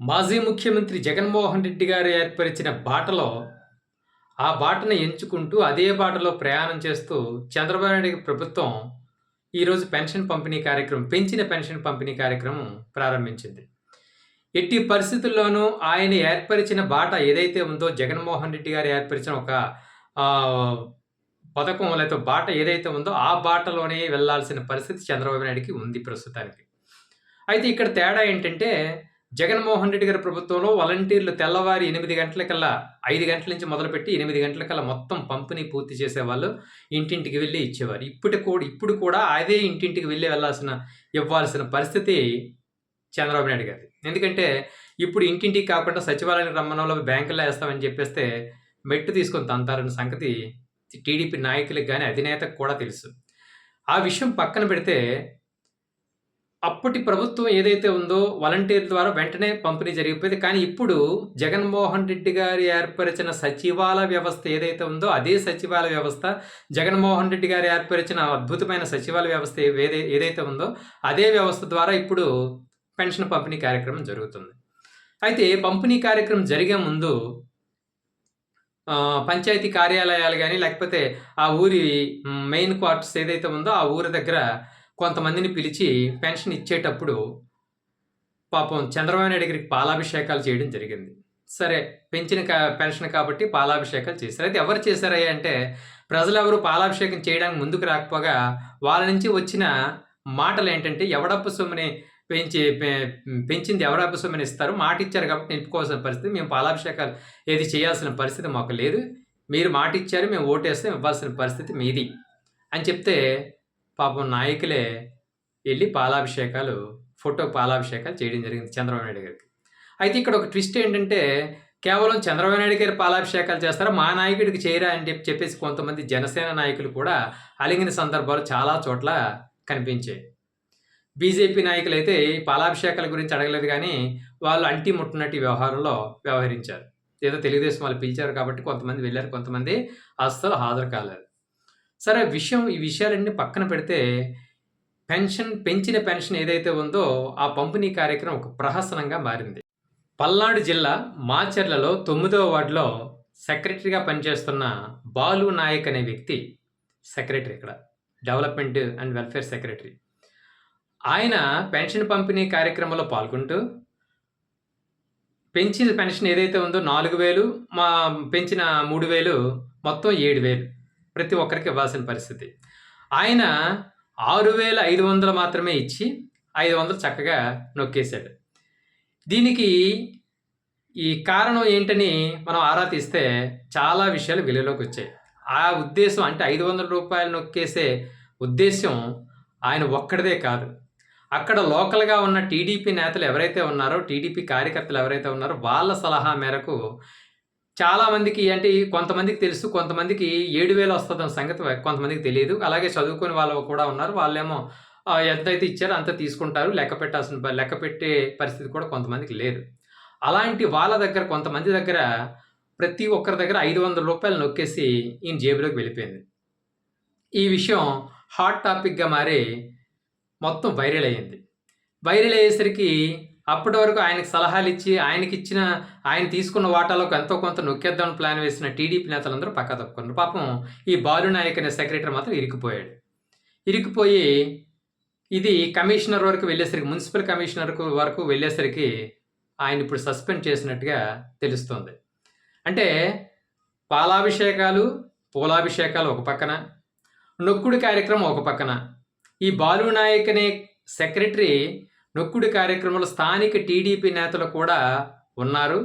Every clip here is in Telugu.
మాజీ ముఖ్యమంత్రి జగన్మోహన్ రెడ్డి గారు ఏర్పరిచిన బాటలో ఆ బాటను ఎంచుకుంటూ అదే బాటలో ప్రయాణం చేస్తూ చంద్రబాబు నాయుడు ప్రభుత్వం ఈరోజు పెన్షన్ పంపిణీ కార్యక్రమం పెంచిన పెన్షన్ పంపిణీ కార్యక్రమం ప్రారంభించింది. ఎట్టి పరిస్థితుల్లోనూ ఆయన ఏర్పరిచిన బాట ఏదైతే ఉందో జగన్మోహన్ రెడ్డి గారు ఏర్పరిచిన ఒక పథకం లేకపోతే బాట ఏదైతే ఉందో ఆ బాటలోనే వెళ్ళాల్సిన పరిస్థితి చంద్రబాబు నాయుడికి ఉంది ప్రస్తుతానికి. అయితే ఇక్కడ తేడా ఏంటంటే జగన్మోహన్ రెడ్డి గారి ప్రభుత్వంలో వాలంటీర్లు తెల్లవారి ఎనిమిది గంటలకల్లా ఐదు గంటల నుంచి మొదలుపెట్టి ఎనిమిది గంటలకల్లా మొత్తం పంపిణీ పూర్తి చేసేవాళ్ళు ఇంటింటికి వెళ్ళి ఇచ్చేవారు. ఇప్పుడు కూడా ఇప్పుడు కూడా అదే ఇంటింటికి వెళ్ళి వెళ్ళాల్సిన ఇవ్వాల్సిన పరిస్థితి చంద్రబాబు నాయుడు గారి ఎందుకంటే ఇప్పుడు ఇంటింటికి కాకుండా సచివాలయం రమ్మనంలో బ్యాంకుల్లో వేస్తామని చెప్పేస్తే మెట్టు తీసుకొని తంతారన్న సంగతి టీడీపీ నాయకులకు కానీ అధినేతకు కూడా తెలుసు. ఆ విషయం పక్కన పెడితే అప్పటి ప్రభుత్వం ఏదైతే ఉందో వాలంటీర్ ద్వారా వెంటనే పంపిణీ జరిగిపోయింది. కానీ ఇప్పుడు జగన్మోహన్ రెడ్డి గారు ఏర్పరిచిన సచివాలయ వ్యవస్థ ఏదైతే ఉందో అదే సచివాలయ వ్యవస్థ జగన్మోహన్ రెడ్డి గారు ఏర్పరిచిన అద్భుతమైన సచివాలయ వ్యవస్థ ఏదైతే ఉందో అదే వ్యవస్థ ద్వారా ఇప్పుడు పెన్షన్ పంపిణీ కార్యక్రమం జరుగుతుంది. అయితే పంపిణీ కార్యక్రమం జరిగే ముందు పంచాయతీ కార్యాలయాలు కానీ లేకపోతే ఆ ఊరి మెయిన్ క్వార్టర్స్ ఏదైతే ఉందో ఆ ఊరి దగ్గర కొంతమందిని పిలిచి పెన్షన్ ఇచ్చేటప్పుడు పాపం చంద్రబాబు నాయుడు గారికి పాలాభిషేకాలు చేయడం జరిగింది. సరే పెంచిన కా- పెన్షన్ కాబట్టి పాలాభిషేకాలు చేశారు. అయితే ఎవరు చేశారయ్యా అంటే ప్రజలు ఎవరు పాలాభిషేకం చేయడానికి ముందుకు రాకపోగా వాళ్ళ నుంచి వచ్చిన మాటలు ఏంటంటే ఎవడప్పు సొమ్ముని పెంచి పె- పెంచింది ఎవరప్పు సొమ్ముని ఇస్తారు? మాట ఇచ్చారు కాబట్టి నింపుకోవాల్సిన పరిస్థితి. మేము పాలాభిషేకాలు ఏది చేయాల్సిన పరిస్థితి మాకు లేదు. మీరు మాట ఇచ్చారు మేము ఓటేస్తే ఇవ్వాల్సిన పరిస్థితి మీది. అని చెప్తే పాపం నాయకులే వెళ్ళి పాలాభిషేకాలు ఫోటో పాలాభిషేకాలు చేయడం జరిగింది చంద్రబాబు నాయుడు గారికి. అయితే ఇక్కడ ఒక ట్విస్ట్ ఏంటంటే కేవలం చంద్రబాబు నాయుడు గారి పాలాభిషేకాలు చేస్తారా మా నాయకుడికి చేయరా అని చెప్పి చెప్పేసి కొంతమంది జనసేన నాయకులు కూడా అలిగిన సందర్భాలు చాలా చోట్ల కనిపించాయి. బీజేపీ నాయకులు అయితే ఈ పాలాభిషేకాల గురించి అడగలేదు కానీ వాళ్ళు అంటి ముట్టనట్టి వ్యవహారంలో వ్యవహరించారు. ఏదో తెలుగుదేశం వాళ్ళు పిలిచారు కాబట్టి కొంతమంది వెళ్ళారు కొంతమంది అస్సలు హాజరు కాలేదు. సరే విషయం ఈ విషయాలన్నీ పక్కన పెడితే పెన్షన్ పెంచిన పెన్షన్ ఏదైతే ఉందో ఆ పంపిణీ కార్యక్రమం ఒక ప్రహసనంగా మారింది. పల్నాడు జిల్లా మాచర్లలో తొమ్మిదవ వార్డులో సెక్రటరీగా పనిచేస్తున్న బాలు నాయక్ అనే వ్యక్తి సెక్రటరీ ఇక్కడ డెవలప్మెంట్ అండ్ వెల్ఫేర్ సెక్రటరీ. ఆయన పెన్షన్ పంపిణీ కార్యక్రమంలో పాల్గొంటూ పెంచిన పెన్షన్ ఏదైతే ఉందో నాలుగు వేలు మా పెంచిన మూడు వేలు మొత్తం ఏడు వేలు. ప్రతి ఒక్కరికి ఇవ్వాల్సిన పరిస్థితి. ఆయన ఆరు వేల ఐదు వందలు మాత్రమే ఇచ్చి ఐదు వందలు చక్కగా నొక్కేశాడు. దీనికి ఈ కారణం ఏంటని మనం ఆరా తీస్తే చాలా విషయాలు వెలుగులోకి వచ్చాయి. ఆ ఉద్దేశం అంటే ఐదు వందల రూపాయలు నొక్కేసే ఉద్దేశం ఆయన ఒక్కడిదే కాదు. అక్కడ లోకల్గా ఉన్న టీడీపీ నేతలు ఎవరైతే ఉన్నారో టీడీపీ కార్యకర్తలు ఎవరైతే ఉన్నారో వాళ్ళ సలహా మేరకు చాలామందికి అంటే కొంతమందికి తెలుసు కొంతమందికి ఏడు వేలు వస్తుందన్న సంగతి కొంతమందికి తెలియదు. అలాగే చదువుకునే వాళ్ళు కూడా ఉన్నారు. వాళ్ళేమో ఎంతైతే ఇచ్చారో అంత తీసుకుంటారు. లెక్క పెట్టాల్సిన లెక్క పెట్టే పరిస్థితి కూడా కొంతమందికి లేదు. అలాంటి వాళ్ళ దగ్గర కొంతమంది దగ్గర ప్రతి ఒక్కరి దగ్గర ఐదు వందల రూపాయలు నొక్కేసి ఈయన జేబులోకి వెళ్ళిపోయింది. ఈ విషయం హాట్ టాపిక్గా మారి మొత్తం వైరల్ అయ్యింది. వైరల్ అయ్యేసరికి అప్పటి వరకు ఆయనకు సలహాలు ఇచ్చి ఆయనకి ఇచ్చిన ఆయన తీసుకున్న వాటాలకు ఎంతో కొంత నొక్కేద్దామని ప్లాన్ వేసిన టీడీపీ నేతలందరూ పక్క తప్పుకున్నారు. పాపం ఈ బాలు నాయక్ అనే సెక్రటరీ మాత్రం ఇరికిపోయాడు. ఇరికిపోయి ఇది కమిషనర్ వరకు వెళ్ళేసరికి మున్సిపల్ కమిషనర్ వరకు వెళ్ళేసరికి ఆయన ఇప్పుడు సస్పెండ్ చేసినట్టుగా తెలుస్తుంది. అంటే పాలాభిషేకాలు పూలాభిషేకాలు ఒక పక్కన నొక్కుడు కార్యక్రమం ఒక పక్కన. ఈ బాలు నాయక్ అనే సెక్రటరీ నొక్కుడు కార్యక్రమంలో స్థానిక టీడీపీ నేతలు కూడా ఉన్నారు.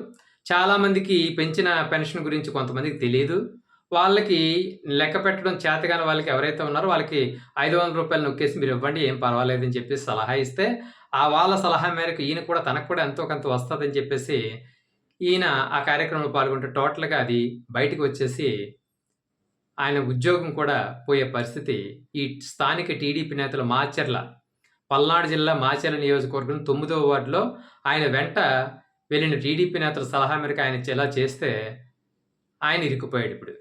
చాలామందికి పెంచిన పెన్షన్ గురించి కొంతమందికి తెలియదు వాళ్ళకి లెక్క పెట్టడం చేతగాని వాళ్ళకి ఎవరైతే ఉన్నారో వాళ్ళకి ఐదు వందల రూపాయలు నొక్కేసి మీరు ఇవ్వండి ఏం పర్వాలేదని చెప్పేసి సలహా ఇస్తే ఆ వాళ్ళ సలహా మేరకు ఈయన కూడా తనకు కూడా ఎంతో కొంత వస్తుందని చెప్పేసి ఈయన ఆ కార్యక్రమంలో పాల్గొంటే టోటల్గా అది బయటకు వచ్చేసి ఆయన ఉద్యోగం కూడా పోయే పరిస్థితి ఈ స్థానిక టీడీపీ నేతలు మాచర్ల పల్నాడు జిల్లా మాచేల నియోజకవర్గం తొమ్మిదవ వార్డులో ఆయన వెంట వెళ్ళిన టీడీపీ నేతల సలహా మేరకు ఆయన ఇలా చేస్తే ఆయన ఇరుక్కుపోయాడు ఇప్పుడు.